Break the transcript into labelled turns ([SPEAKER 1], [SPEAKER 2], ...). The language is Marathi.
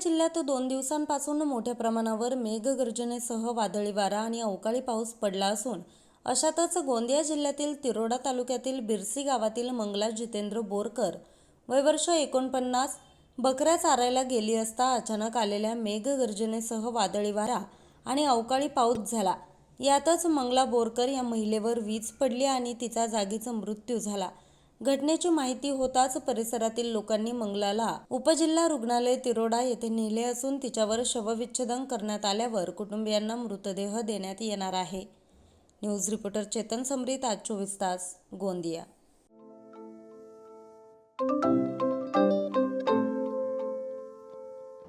[SPEAKER 1] जिल्ह्यात दोन दिवसांपासून मोठ्या प्रमाणावर मेघगर्जनेसह वादळी वारा आणि अवकाळी पाऊस पडला असून अशातच गोंदिया जिल्ह्यातील तिरोडा तालुक्यातील बिरसी गावातील मंगला जितेंद्र बोरकर वयवर्ष एकोणपन्नास बकऱ्या चारायला गेली असता अचानक आलेल्या मेघगर्जनेसह वादळी वारा आणि अवकाळी पाऊस झाला. यातच मंगला बोरकर या महिलेवर वीज पडली आणि तिचा जागीच मृत्यू झाला. घटनेची माहिती होताच परिसरातील लोकांनी मंगलाला उपजिल्हा रुग्णालय तिरोडा येथे नेले असून तिच्यावर शवविच्छेदन करण्यात आल्यावर कुटुंबियांना मृतदेह देण्यात येणार आहे. न्यूज रिपोर्टर चेतन समरीत आज चोवीस तास गोंदिया.